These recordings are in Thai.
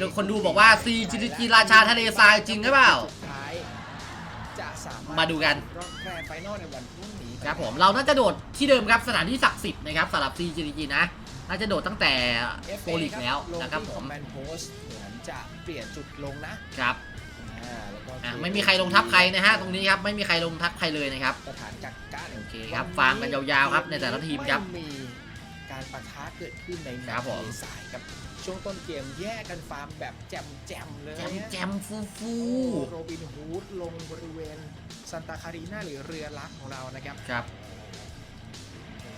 ดูคนดูบอกว่าซีจิจิราชาทะเลทรายจริงหรือเปล่าสุดท้ายจะสามารถมาดูกันรอบแรกไฟนอลในวันพรุ่งนี้ครับผมเราน่าจะโดดที่เดิมครับสถานที่ศักดิ์สิทธิ์นะครับสำหรับซีจิจินะ น่าจะโดดตั้งแต่เอฟโปรลิกแล้วนะครับผมแมนโพสเหมือนจะเปลี่ยนจุดลงนะครับอ่าแล้วก็อะไม่มีใครลงทับใครนะฮะตรงนี้ครับไม่มีใครลงทับใครเลยนะครับสถานกักกันโอเคครับฟังกันยาวๆครับในแต่ละทีมครับไมีการปะทะเกิดขึ้นในแมครับตช์ผมสายครับ ช่วงต้นเกมแยกกันฟาร์มแบบแจมๆเลยแจมนะแจมฟูฟูโรบินฮูดลงบริเวณซันตาคารีนาหรือเรือลักของเรานะครับครับ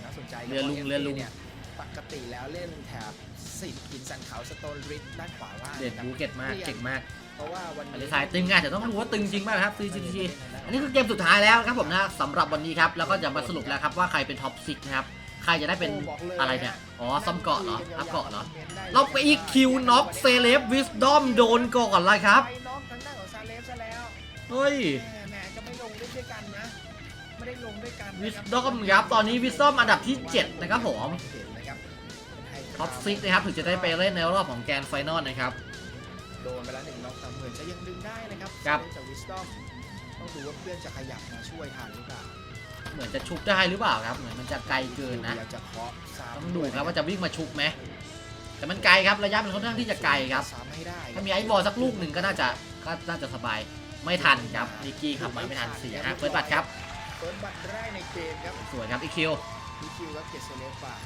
น่าสนใจเรือลุงพาะเรือลุง FA นี่ยปกติแล้วเล่นแถบสิบหินสันเขาสโตนริดด้านขวาล่างเด็ดนะครับบูเก็ตมากเก่งมากเพราะว่าวันทะนี้เลทรายตึงอะแต่ต้องรู้ว่าตึงจริงป่ะครับซีจิจิอันนี้คือเกมสุดท้ายแล้วครับผมนะสำหรับวันนี้ครับแล้วก็จะมาสรุปแล้วครับว่าใครเป็นท็อปซิกนะครับ ใครจะได้เป็นโบอกลอะไรเนี่ย อ๋อซ่อมเกาะเหรออัพเกาะเหรอคมมนต์ได้เราไปอีกคิวน็อกเซเลบวิสดอมโดนก่อนเลยครับไปน็อกทางด้านของซาเลฟซะแล้วเฮ้ยแหมแหมจะไม่ลงด้วยกันนะ ไม่ได้ลงด้วยกันวินะสครับดอมครับ ตอนนี้วิสดอมอันดับที่ 7 นะครับผมเห็นนะครับให้ท็อปซิกนะครับ ถึงจะได้ไปเล่นในรอบของแกรนด์ไฟนอลนะครับ โดนไปแล้วหนึ่งน็อกแต่เหมือนจะยังดึงได้นะครับครับจากวิสตอมต้องดูว่าเพื่อนจะขยับมาช่วยทันหรือเปล่า เหมือนจะชุบได้หรือเปล่าครับ เหมือนมันจะไกลเกินนะพยายามจะเคาะซ้ำต้องดูครับว่าจะวิ่งมาชุบไหมแต่มันไกลครับระยะมันค่อนข้างที่จะไกลครับ ซ้ำให้ได้ถ้ามีไอ้บอลสักลูกหนึ่งก็น่าจะก็น่าจะสบายไม่ทันครับนิกกี้ขับมาไม่ทันเสียฮะเฟิร์สบัตรครับเฟิร์สบัตรแรกในเกมครับสวยครับอีคิวพีคิวครับเกตเซเลฟฝ่าย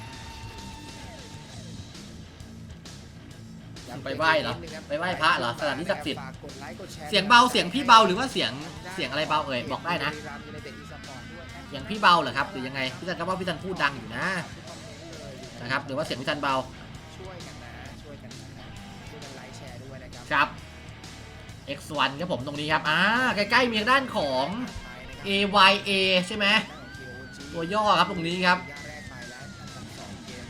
ไปไหว้เหรอไปไหว้พระเหรอสถานที่ศักดิ์สิทธิ์ฝากกดไลค์กดแชร์เสียงเบาเสียงพี่เบาหรือว่าเสียงเสียงอะไรเบาเอ่ยบอกได้นะเสี ยงพี่เบาเหรอครับหรือยังไงพี่จันก็ว่าพี่จันพูดดังอยู่นะนะครับหรือว่าเสียงพี่จันเบาช่วยกันนะช่วยกันนะช่วยกันไลค์แชร์ด้วยนะครับครับ X1 ครับผมตรงนี้ครับอ่าใกล้ๆมีทางด้านของ AYA ใช่ไหมตัวย่อครับตรงนี้ครับย่าแรกไปแล้วอันดับสองเกม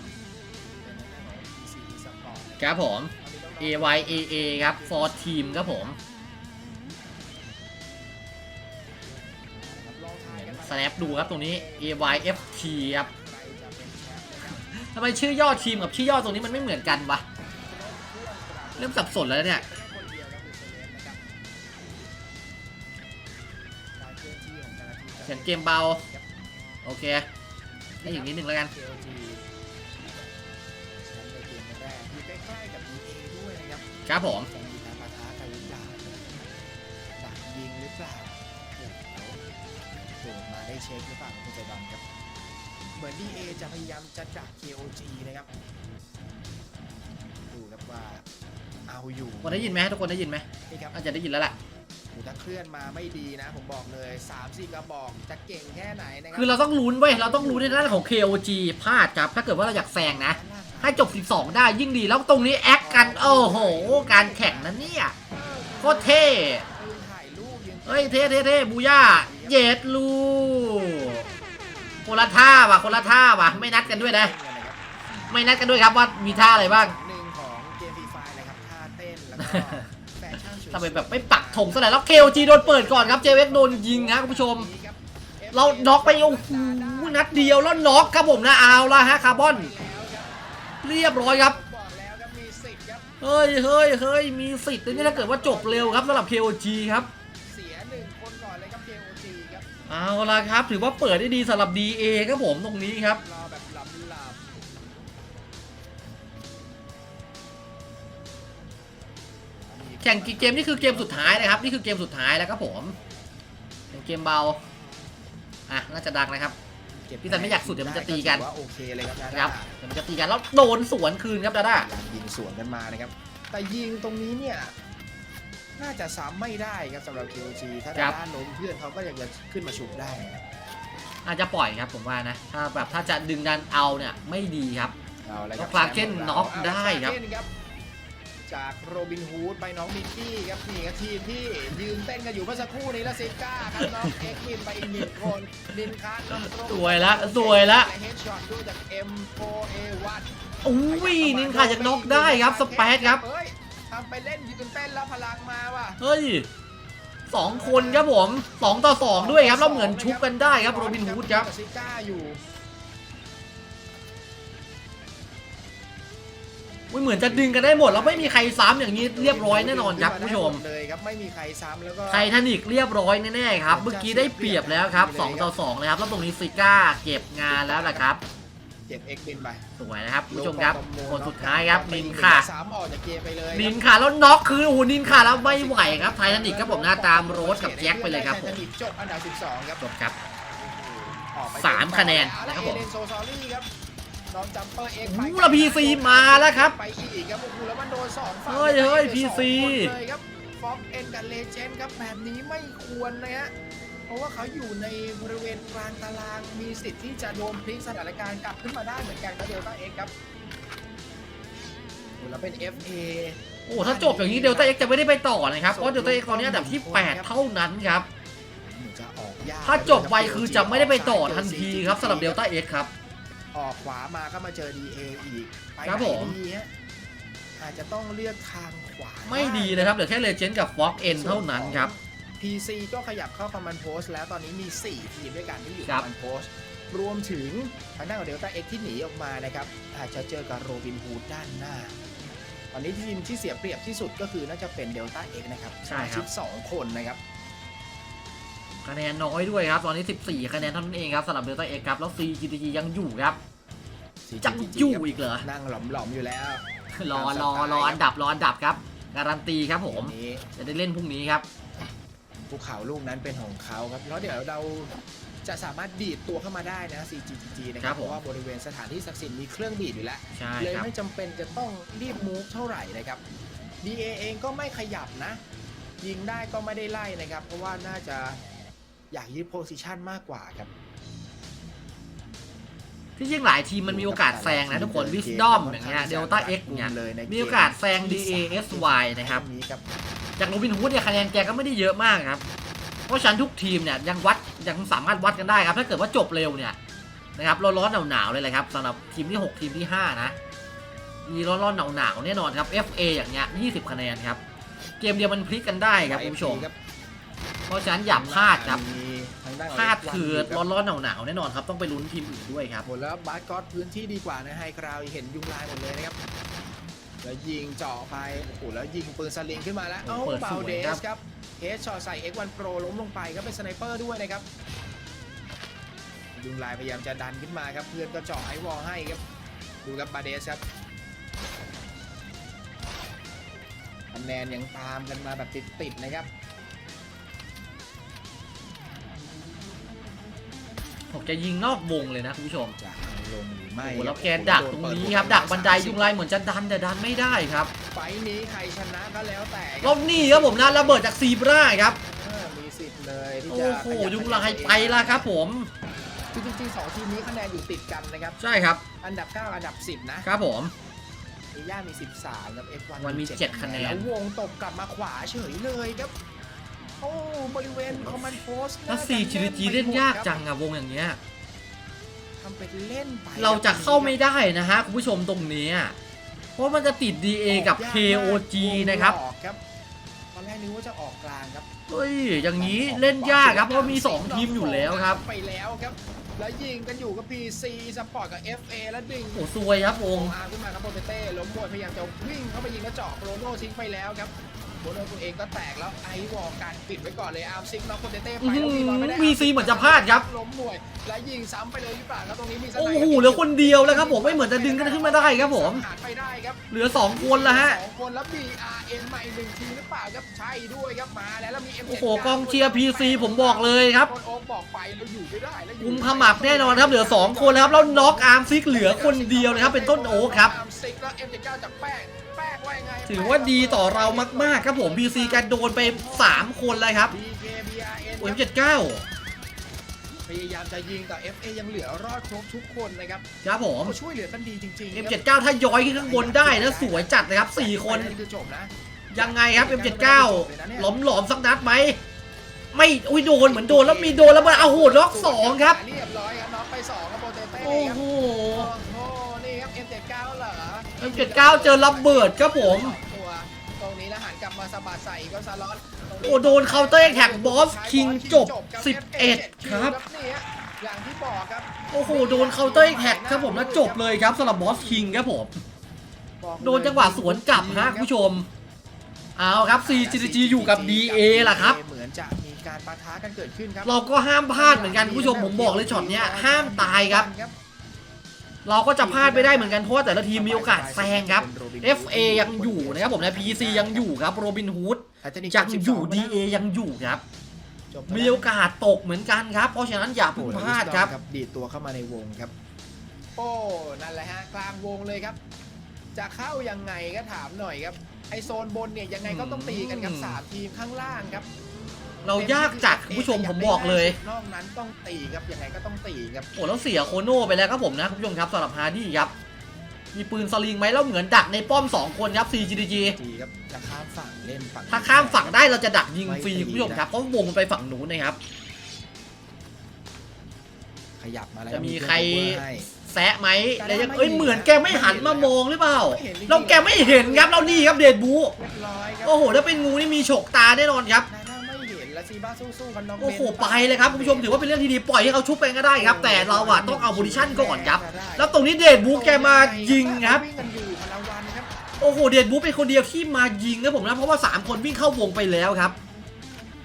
เป็นทางด้านของ PC Esport ครับผม AYAA ครับ for team ครับผม แนปดูครับตรงนี้ AYFT ครับใครจะเป็นแชมป์นะครับทำไมชื่อย่อทีมกับชื่อย่อตรงนี้มันไม่เหมือนกันวะ เริ่มสับสนแล้วเนี่ยเดียวครับคุณเซเลนนะครับกางเสียงเกมเบา โอเคให้อีกนิดนึงแล้วกัน KOG แชมป์ในเกมแรกอยู่ใกล้ๆกันครับผมจะปะทะกันหรือเปล่าดักยิงหรือเปล่า โดดมาได้เช็คหรือเปล่าคุณใจดำครับ เหมือน DA จะพยายามจะดัก KOG นะครับ ดูครับว่าเอาอยู่คนได้ยินไหมทุกคนได้ยินไหมนี่ครับน่าจะได้ยินแล้วแหละโอ้ถ้าเคลื่อนมาไม่ดีนะ ผมบอกเลย3 4กระบอกจะเก่งแค่ไหนนะครัคือเราต้องลุ้นเว้ยเราต้องลุ้นในด้านของ KOG พลาดครับ ถ้าเกิดว่าเราอยากแซงนะ ให้จบ 12 ได้ยิ่งดีแล้วตรงนี้แอคกันโอ้โห การแข่งนั้นเนี่ยโคตรเท่ปืนถ่ายรูปยังเฮ้ยเท่เท่เท่บูย่า เย็ดลูคนละท่าว่ะคนละท่าว่ะไม่นัดกันด้วยนะ ไม่นัดกันด้วยครับว่ามีท่าอะไรบ้างหนึ่งของเกมฟรีไฟนะครับท่าเต้นแล้วก็แฟชั่นสวยๆทำไมแบบไม่ปักธงซะหน่อยแล้ว KOG โดนเปิดก่อนครับเจเวกโดนยิงครับคุณผู้ชม เราน็อกไปโอ้โหนัดเดียวแล้วน็อกครับผมนะเอาละฮะคาร์บอน เรียบร้อยครับบอกแล้วครับมีสิทธิ์ครับเฮ้ยเฮ้ยเฮ้ยมีสิทธิ์นะนี่ถ้าเกิดว่าจบเร็วครับสำหรับ KOG ครับ เอาละครับ ถือว่าเปิดได้ดีสำหรับ DA ครับผมตรงนี้ครับรอแบบหลับหลับแข่งกี่เกมนี่คือเกมสุดท้ายนะครับนี่คือเกมสุดท้ายแล้วครับผมเป็นเกมเบาอะน่าจะดังนะครับพี่สันไม่อยากสุดเดี๋ยวมันจะตีกันถือว่าโอเคเลยครับครับเดี๋ยวมันจะตีกันแล้วโดนสวนคืนครับดาด้าการยิงสวนกันมานะครับแต่ยิงตรงนี้เนี่ย น่าจะซ้ำไม่ได้ครับสำหรับ KOG ถ้าด้านล้มเพื่อนเขาก็ยังจะขึ้นมาฉุบได้นะครับอาจจะปล่อยครับผมว่านะถ้าแบบถ้าจะดึงดันเอาเนี่ยไม่ดีครับ เอาเลยครับแล้วคลาร์เคนน็อกได้ครับคลาเคนจากโรบินฮูดไปน้องมิกกี้ครับนี่ครับทีมที่ยืนเต้นกันอยู่เมื่อสักครู่นี้แล้วซิก้าครับน้องเอ็กซ์วินไปอีกหนึ่งคนดินคาร์น้องโรสวยละสวยละและ เฮดช็อตด้วยจาก M4A1 อุ้ยนินคาจะน็อกได้ครับสเปซครับเฮ้ย ทำไปเล่นยืนเต้นแล้วพลังมาว่ะเฮ้ยสองคนครับผมสองต่อสองด้วยครับแล้วเหมือนชุบกันได้ครับโรบินฮูดครับซิก้าอยู่วอุ๊ยเหมือนจะดึงกันได้หมด แล้วไม่มีใครซ้ำอย่างนี้เรียบร้อยแน่นอนครับคุณผู้ชมเลยครับไม่มีใครซ้ำแล้วก็ไททานิกเรียบร้อยแน่ๆครับเมื่อกี้ได้เปรียบแล้วครับ2ต่อ2เลยครับแล้วตรงนี้ซิก้าเก็บงานแล้วนะครับ เจ็บเอ็กบินไปสวยนะครับคุณผู้ชมครับคนสุดท้ายครับนินค่ะสามออกจากเกมไปเลยนินค่ะแล้วน็อกคือโอ้โหนินค่ะแล้วไม่ไหวครับไททานิกครับผมหน้าตามโรสกับแจ็คไปเลยครับผมไททานิกจบอันดับ12ครับจบครับออกไปสามคะแนนแล้วนะครับเอผมเลนโซซอรี่ครับน้องจัมเปอร์เอ็กโอ้โหแล้ว PC มาแล้วครับไปอีกครับโอ้โหแล้วมันโดนสองฝั่งเฮ้ยเฮ้ยล PC สองคนเลยครับฟ็อกเอ็นกับเลเจนด์ครับแบบนี้ไม่ควรนะฮะ เพราะว่าเขาอยู่ในบริเวณกลางตารางมีสิทธิ์ที่จะโดนพลิกสถานการณ์กลับขึ้นมาได้เหมือนกันนะเดลต้าเอ็กครับโอ้โหแล้วเป็น FA โอ้ถ้าจบอย่างนี้เดลต้าเอ็กจะไม่ได้ไปต่อนะครับ เพราะเดลต้าเอ็กตอนนี้อันดับที่ 8 เท่านั้นครับเหมือนจะออกยากถ้าจบไวคือจะไม่ได้ไปต่อทันทีครับสำหรับเดลต้าเอ็กครับ ออกขวามาก็มาเจอ DA อีกไปครับไหนผมดีฮะอาจจะต้องเลือกทางขวาไม่ดีเลยครับเหลือแค่เลเจนด์กับฟ็อกเอ็นเท่านั้นครับ PC ก็ขยับเข้าคอมมานด์โพสแล้วตอนนี้มี 4 ทีมด้วยกันที่อยู่คครัอบมมานด์โพสรวมถึงทางด้านของเดลต้าเอ็กที่หนีออกมานะครับอาจจะเจอกับโรบินฮูดด้านหน้า ตอนนี้ทีมที่เสียเปรียบที่สุดก็คือน่าจะเป็นเดลต้าเอ็กนะครับใช่ครับสองคนนะครับ คะแนนน้อยด้วยครับ ตอนนี้ 14 คะแนนเท่านั้นเองครับสำหรับเดลต้าเอ็กครับแล้ว CGTG ยังอยู่ครับจังอยู่อีกเหรอ นั่งหลอมๆอยู่แล้วรอรอรออันดับรออันดับครับ การันตีครับผม ทีนี้ จะได้เล่นพรุ่งนี้ครับ ภูเขาลูกนั้นเป็นของเขาครับแล้วเดี๋ยวเราจะสามารถดีดตัวเข้ามาได้นะ CGGG นะคครัรับบผมเพราะว่าบริเวณสถานที่ศักดิ์สิทธิ์มีเครื่องดีดอยู่แล้ว ใช่เลยครับไม่จำเป็นจะต้องรีบมูฟเท่าไหร่นะครับ DA เองก็ไม่ขยับนะ ยิงได้ก็ไม่ได้ไล่นะครับ เพราะว่าน่าจะอยากยึดโพซิชันมากกว่าครับ ที่จริงหลายทีมมันมีโอกาสแซงนะทุกคนวิสดอมอย่างเงี้ยเดลต้าเอ็กเนี่ยเลยในมีโอกาสแซง DASY นะครับนี้ครับ จากโรบินฮูดเนี่ยคะแนนแกก็ไม่ได้เยอะมากครับ เพราะฉะนั้นทุกทีมเนี่ยยังวัดยังสามารถวัดกันได้ครับ ถ้าเกิดว่าจบเร็วเนี่ยนะครับร้อนๆหนาวๆเลยแหละครับสำหรับทีมที่ 6 ทีมที่ 5 นะ มีร้อนๆหนาวๆแน่นอนครับ FA อย่างเงี้ย20 คะแนนครับ เกมเดียวมันพลิกกันได้ครับคุณผู้ชมครับเพราะฉะนั้นอย่าพลาดครับมีทางด้านของพลาดคือครับร้อนๆหนาวๆแน่นอนครับต้องไปลุ้นทีมอื่นด้วยครับหมดแล้วบาสก็อตพื้นที่ดีกว่านะไฮคราวเห็นยุงลายหมดเลยนะครับ แล้วยิงเจาะไปโอ้โหแล้วยิงปืนสลิงขึ้นมาแล้วโอ้เอ้าเปิดเบาสวยเดครัสบครับเฮดช็อตใส่ X1 Pro ล้มลงไปครับเป็นสไนเปอร์ด้วยนะครับยุงลายพยายามจะดันขึ้นมาครับ เพื่อนก็เจาะไอวอลให้ครับ ดูครับบาเดสครับคะแนนยังตามกันมาแบบติดๆนะครับ ผมจะยิงนอกวงเลยนะคุณผู้ชมจะเอาลงหรือไม่โอ้โหแล้วแกดักตรงนี้ครับ ดักบันไดยุงลายเหมือนจะดันแต่ดันไม่ได้ครับไฟท์นี้ใครชนะก็แล้วแต่ครรัอบนี้ครับผมนะระเบิดจากซีบราครับเออมีสิทธิ์เลยที่โอ้จะโหขบยุงลายไปละครับ ผมคือจริงๆสองทีมนี้คะแนนอยู่ติดกันนะครับใช่ครับ อันดับ 9 อันดับ 10 นะครับผมเอย่ามี 13ครับ F1 มันมี7เจ็ดคะแนนแล้ววงตบกลับมาขวาเฉยเลยครับโอ้ บริเวณคอมมานด์โพสแล้วซีจีจีเล่นยากจังอะวงอย่างเงี้ยทำเป็นเล่นไปเราจะเข้าไม่ได้นะฮะคุณผู้ชมตรงนี้อะเพราะมันจะติด DA กับออกยากมาก KOG นะครับวงหลอกครับตอนแรกนึกว่าจะออกกลางครับเฮ้ยอย่างนี้เล่นยากครับเพราะมี 2 ทีมอยู่แล้วครับไปแล้วครับแล้วยิงกันอยู่กับ PC สปอร์ตกับ FA แล้วดึงโอ้ซวยครับวงอาร์ขึ้นมาครับโปเตเต้ล้มมวยพยายามจะวิ่งเข้าไปยิงแล้วเจาะโรโน่ทิ้งไปแล้วครับ โรโน่ตัวเองก็แตกแล้วไอวอลการปิดไว้ก่อนเลยอาร์มซิงน็อกโปเตเต้ไปอื้อหืแล้วอมีบอลไม่ได้ VC เหมือนจะพลาดครับล้มมวยและยิงซ้ำไปเลยหรือเปล่าครับตรงนี้มีสไนโอ้ด์โหเหลือคนเดียวแล้วครับผมไม่เหมือนจะดึงกันขึ้นมาได้ครับผมหาดไปได้ครับเหลือ 2 คนแล้วฮะสองคนแล้ว BRN มาอีกหนึ่งทีหรือเปล่าครับใช่ด้วยครับมาแล้วแล้วมี M79 โอ้โหกองเชียร์ PC ผมบอกเลยครับคนโอ๊คบอกไปเราอยู่ไม่ได้แล้วอยู่กุมขมับแน่นอนครับเหลือ 2 คนแล้วครับแล้วน็อกอาร์มซิกเหลือคนเดียวนะครับเป็นต้นโอ๊คครับอาร์มซิกแล้ว M79 จากแป้งแป้งว่ายังไง ถือว่าดีต่อเรามากๆครับผม PC กันโดนไป 3 คนเลยครับ BK BRN โอ้ยครับเจ็ดเก้าพยายามจะยิงแต่ FA ยังเหลือรอดครบทุกคนนะครับครับผมเขาช่วยเหลือกันดีจริงๆครับ M79 ถ้าย้อยขึ้นข้างบนได้นะสวยจัดนะครับ 4 คนนี่คือจบนะยังไงครับ M79 หลอมหลอมๆสักนัดไหมไม่อุ้ยโดนเหมือนโดนแล้วมีโดนแล้วมันเอาโหดล็อกสองครับเรียบร้อยครับน็อกไปสองครับโปเตเต้โอ้ครับโห อ M79 เจอระเบิดครับผม ตัวตรงนี้แล้วหันกลับมาสะบัดใส่ก็ซาลอนตรงนี้โอ้โดน Counter Attack Boss King จบ11ครับ นี่ฮะอย่างที่บอกครับ โอ้โหโดนเคาน์เตอร์แท็กครับผมแล้วจบเลยครับสำหรับบอสคิงครับผม บอกเลยโดนจังหวะสวนกลับฮะคุณผู้ชม เอาครับ CGG อยู่กับ DA ล่ะครับ เหมือนจะมีการปะทะกันเกิดขึ้นครัเราก็ห้ามพลาดเหมือนกันคุณผู้ชมผมบอกเลยช็อตเนี้ยห้ามตายครับ เราก็จะพลาดไม่ได้เหมือนกันเพราะว่าแต่ละทีมมีโอกาสแซงครับ FA ยังอยู่นะครับผมนะ PC ยังอยู่ครับโรบินฮูดยังอยู่ DA ยังอยู่ครับมีโอกาสตกเหมือนกันครับ เพราะฉะนั้นอย่าเพิ่งพลาดครับดีดตัวเข้ามาในวงครับ โอ้นั่นแหละฮะกลางวงเลยครับ จะเข้ายังไงก็ถามหน่อยครับไอโซนบนเนี่ยยังไงก็ต้องตีกันครับอืมสามทีมข้างล่างครับ เรายากจัดคุณผู้ชมผมบอกเลยนอกนั้นต้องตีครับยังไงก็ต้องตีครับโอ้แล้วเสียโคโน่ไปแล้วครับผมนะคุณผู้ชมครับสำหรับฮาร์ดี้ครับมีปืนสลิงไหมแล้วเหมือนดักในป้อม 2 คนครับ CGG ทีครับจะข้ามฝั่งเล่นฝั่งถ้าข้ามฝั่งได้เราจะดักยิงฟรีคุณผู้ชมครับเพราะวงมันไปฝั่งนู้นนะครับ ขยับมาแล้วจะมีเพื่อนใครโอเวอให้แซะไหมแต่แล้วยังไม่เอ้ยเห็นเหมือนนะแกไม่หันมามองหรือเปล่าไม่เห็นจริงๆเราแกไม่เห็นครับเรานี่ครับเดดบูเรียบร้อยครับโอ้โหถ้าเป็นงูนี่มีฉกตาแน่นอนครับ ซีบ้าสู้ๆกันน้องโอ้โหเบนไปเลยครับคุณผู้ชมถือว่าเป็นเรื่องที่ดีปล่อยให้เขาชุบไปก็ได้ครับ แต่เราอะต้องเอาโพซิชั่นก่อนครับ แล้วตรงนี้เดดบูแกมายิงครับวิ่งกันอยู่พลวันครับโอ้โหเดดบูเป็นคนเดียวที่มายิงนะผมนะเพราะว่า 3 คนวิ่งเข้าวงไปแล้วครับ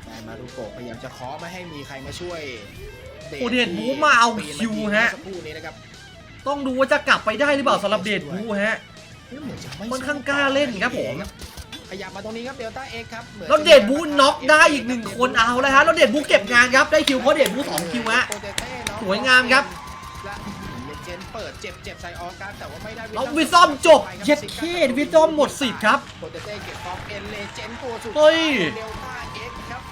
แต่มารุโกะพยายามจะเคาะไม่ให้มีใครมาช่วยโอ้เดชบูมาเอาคิวฮะสักครู่นี้นะครับต้องดูว่าจะกลับไปได้หรือเปล่าสำหรับเดดบูฮะเหมือนจะไม่ค่อนข้างกล้าเล่นครับผม ขยับมาตรงนี้ครับเดลต้าเอ็กครับหมือนแล้วเดดบูน็อกได้อีกหนึ่งคนเอาแล้วฮะแล้วเดดบูเก็บงานครับได้คิวเพราะเดดบูสองคิวฮะโปเตเต้น็อกสวยงามครับและเลเจนด์เปิดเจ็บเจ็บใส่ออการแต่ว่าไม่ได้แล้ววิซอมจบเย็ดเควิซอมหมดสิทธิ์ครับโปเตเต้เก็บฟอร์มเอ็นเลเจนด์ตัวสุดเฮ้ยเดลต้าเอ็กครับ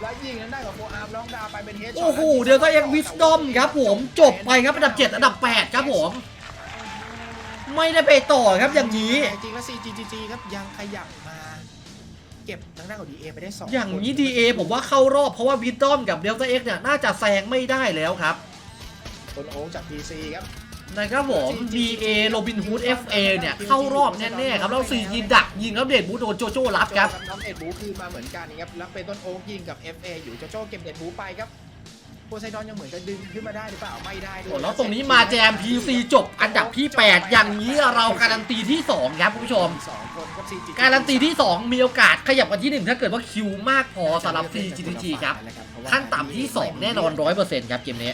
แล้วยิงนั้นได้กับโฟอาร์มน้องดาวไปเป็นเฮดช็ตโอ้โหเดลต้าเอ็กวิสดอมครับผมจบไปครับอันดับ7อันดับ8ครับผม ไม่ได้ไปต่อครับอย่างนี้ จริงๆแล้ว CGG ครับยังขยับมา เก็บทางด้านของ DA ไปได้สองอย่างนี้ค DA ผมว่าเข้ารอบเพราะว่าวิสดอมกับเดลต้าเอ็กเนี่ยน่าจะแซงไม่ได้แล้วครับต้นโอ๊กจาก PC ครับนะครับผม DA โรบินฮูด FA เนี่ย เข้ารอบแน่ๆครับ แล้ว4ยิงดักยิงแล้วเดดบูโดนโจโจ้รับครับน้องเอ็ดบูคืนมาเหมือนกันครับแล้วเป็นต้นโอ๊กยิงกับ FA อยู่โจโจ้เก็บเด็ดบูไปครับ โพไซดอนยังเหมือนจะดึงขึ้นมาได้หรือเปล่าไม่ได้ด้วยโอ้แล้วตรงนี้มาแจม PC จบอันดับที่ 8 อย่างนี้เราการันตีที่ 2 ครับคุณผู้ชม สองคนครับ CGG การันตีที่ 2 มีโอกาสขยับกันที่ 1 ถ้าเกิดว่าคิวมากพอสำหรับ CGG ครับ ขั้นต่ำที่ 2 แน่นอน 100%ครับเกมนี้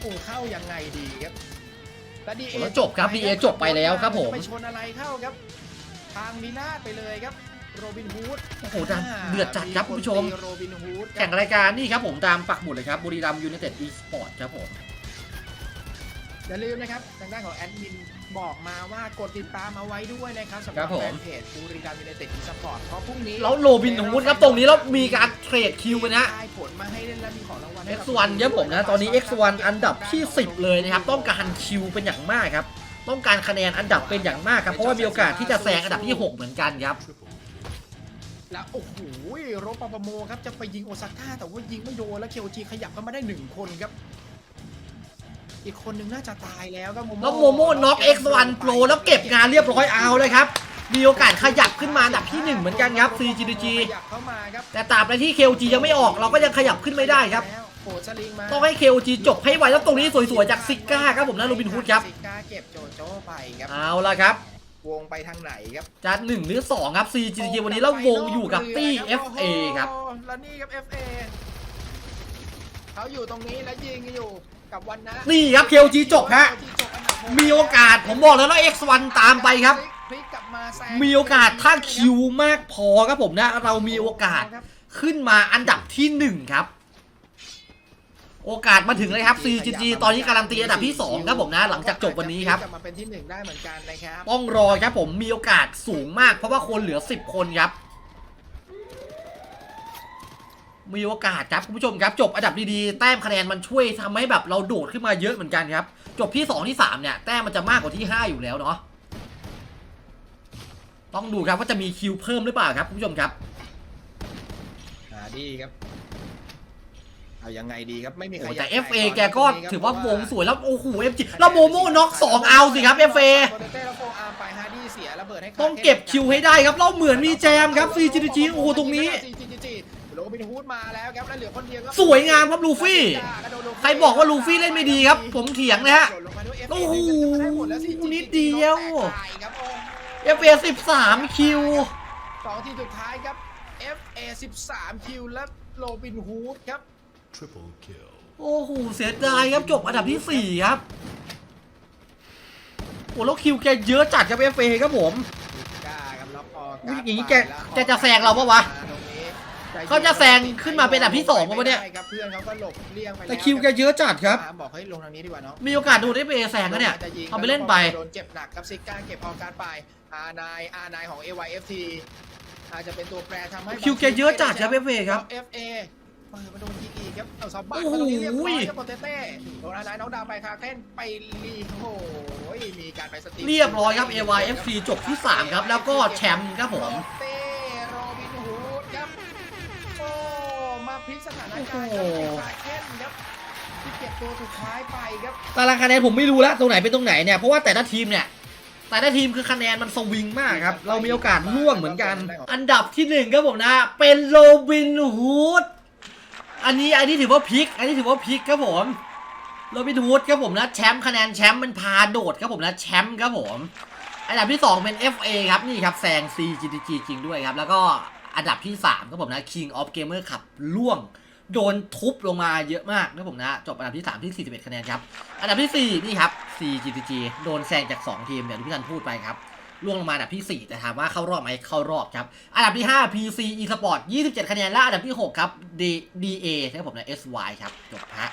โอ้เข้ายังไงดีครับแล้ว DA โอ้แล้วจบครับ DA จบไปแล้วครับผม ไปชนอะไรเข้าครับ ทางมิลาดไปเลยครับ โรบินฮูดโอ้โหดังเดือดจัดครับคุณผู้ชม โรบินฮูดแข่งรายการนี่ครับผมตามปักหมุดเลยครับบุรีรัมยูไนเต็ดอีสปอร์ตครับผม อย่าลืมนะครับ ทางด้านของแอดมินบอกมาว่ากดติดตามเอาไว้ด้วยนะครับสำหครัรับบผม แฟนเพจบุรีรัมย์ยูไนเต็ดอีสปอร์ตเพราะพรุ่งนี้แล้วโรบินฮูดครับตรงนี้แล้วมีการเทรดคิวนะ ได้ผลมาให้เล่นและมีของรางวัลให้กับ X1 เยอะผมนะ ตอนนี้ X1 อันดับที่ 10 เลยนะครับ ต้องการคิวเป็นอย่างมากครับ ต้องการคะแนนอันดับเป็นอย่างมากครับ เพราะว่ามีโอกาสที่จะแซงอันดับที่ 6 เหมือนกันครับ แล้วโอ้โหโรปาปาโมครับจะไปยิงโอซาก้าแต่ว่ายิงไม่โดนแล้วเคโอจีขยับเข้ามาได้หนึ่งคนครับ อีกคนหนึ่งน่าจะตายแล้วครับโมโมแล้วโมโม่น็อก X1 Pro แล้วเก็บงานเรียบร้อยเอาเลยครับ มีโอกาสขยับขึ้นมาอันดับที่1เหมือนกันครับ CGG ขยับเข้ามาครับแต่ตราบใดที่ KOG ยังไม่ออกเราก็ยังขยับขึ้นไม่ได้ครับ แล้วโผล่สลิงมา ต้องให้ KOG จบให้ไวแล้วตรงนี้สวยๆจากซิก้าครับผมนะโรบินฮูดครับซิก้าเก็บโจโจ้ไปครับ เอาละครับ วงไปทางไหนครับจะหนึ่งหรือสองครับ CGG วันนี้แล้ววงอยู่กับตี้ FA ครับโอ้โหแล้วนี่ครับ FA เขาอยู่ตรงนี้แล้วยิงอยู่กับวันนะนี่ครับ KOG จบฮะ KOG จบอันดับหมีโอกาสผมบอกแล้วว่า X1 ตามไปครับพลิกกลับมาแซงมีโอกาสถ้าคิวมากพอครับผมนะ เรามีโอกาสขึ้นมาอันดับที่หนึ่งครับ โอกาสมาถึงเลยครับ CGG ตอนนี้การันตีอันดับที่สองครับผมนะ หลังจากจบวันนี้ครับกลับมาเป็นที่หนึ่งได้เหมือนกันนะครับ ต้องรอครับผมมีโอกาสสูงมาก เพราะว่าคนเหลือ 10 คนครับ มีโอกาสครับคุณผู้ชมครับ จบอันดับดีๆ แต้มคะแนนมันช่วยทำให้แบบเราโดดขึ้นมาเยอะเหมือนกันครับ จบที่ 2 ที่ 3 เนี่ย แต้มมันจะมากกว่าที่ 5 อยู่แล้วเนาะ ต้องดูครับว่าจะมีคิวเพิ่มหรือเปล่าครับคุณผู้ชมครับหาดีครับ เอายังไงดีครับไม่มีใครโอ้แต่อยาก FA จ่ยแกก็ตอนนี้ครับถือว่าวงเพระสวยแล้วโอ้โห FG แล้วโมโม่น็อก2เอาสิครับ FA โปเตเต้แล้วโฟอาร์มไปฮาร์ดี้เสียระเบิดให้ขาต้องเก็บคิวให้ได้ครับเราเหมือนมีแจมครับ CGG โอ้โหตรงนี้ CGG โรบินฮูดมาแล้วครับแล้วเหลือคนเดียวครับสวยงามครับลูฟี่ ใครบอกว่าลูฟี่เล่นไม่ดีครับ ผมเถียงนะฮะโอ้โหนิดเดียวครับโอ้ FA 13คิว สองทีมสุดท้ายครับ FA 13 คิวและโรบินฮูดครับ Triple kill. โอ้โหเสียดายครับจบอันดับที่ 4 ครับ โอ้แล้วคิวแกเยอะจัดครับ FA ครับผมกล้าครับแล้วพออุ๊ยกอย่างนี้ไปแกล้วแกจะแซงเราปะวะตรงนี้เขาจะแซงขึ้นมาเป็นอันดับที่สองปะวะเนี่ยไม่ได้ครับเพื่อนเขาก็หลบเลี่ยงไปแต่ล้วคิวแกเยอะจัดครับบอกให้ลงทางนี้ดีกว่าเนาะมีโอกาสโดน FA แซงนะเนี่ยจะยิงเอาไปเล่นไปโดนเจ็บหนักครับซิก้าเก็บออกการไป R9 R9 ของ AYFT อาจจะเป็นตัวแปรทำให้คิวแกเยอะจัดครับ FA ครับแล้ว FA เปิดมาโดนยิงอีกครับเอาสะบัดโอ้โหมาตรงนี้เรียบร้อยครับโปเตเต้โดน R9 น้องดาวไปคาเคนไปรีโอ้โหมีการไปสติเรียบร้อยครับ AYFC จบที่ 3 ครับ แล้วก็แชมป์ครับผมโปเต้โรบินฮูดครับโอ้มาพลิกสถานการณ์ครับโอ้โหคาเคนครับที่เก็บตัวสุดท้ายไปครับตารางคะแนนผมไม่รู้แล้วตรงไหนเป็นตรงไหนเนี่ยเพราะว่าแต่ละทีมเนี่ยแต่ละทีมคือคะแนนมันสวิงมากครับ เรามีโอกาสล่วงเหมือนกัน อันดับที่หนึ่งครับผมนะ เป็นโรบินฮูด อันนี้อันนี้ถือว่าพลิก อันนี้ถือว่าพลิกครับผมโรบินฮูดครับผมนะแชมป์คะแนนแชมป์มันพาโดดครับผมนะแชมป์ครับผมอันดับที่ 2 เป็น FA ครับนี่ครับแซง CGTG จริงด้วยครับ แล้วก็อันดับที่ 3 ครับผมนะ King of Gamer ขับล่วง โดนทุบลงมาเยอะมากครับผมนะ จบอันดับที่ 3 ที่ 41 คะแนนครับ อันดับที่ 4 นี่ครับ CGTG โดนแซงจาก 2 ทีมอย่างที่พี่ธันพูดไปครับ ล่วงลงมาอันดับที่ 4 แต่ถามว่าเข้ารอบไหมเข้ารอบครับ อันดับที่ 5 PC eSport 27 คะแนนและอันดับที่ 6 ครับ D DA นะครับผมนะ SY ครับจบฮะ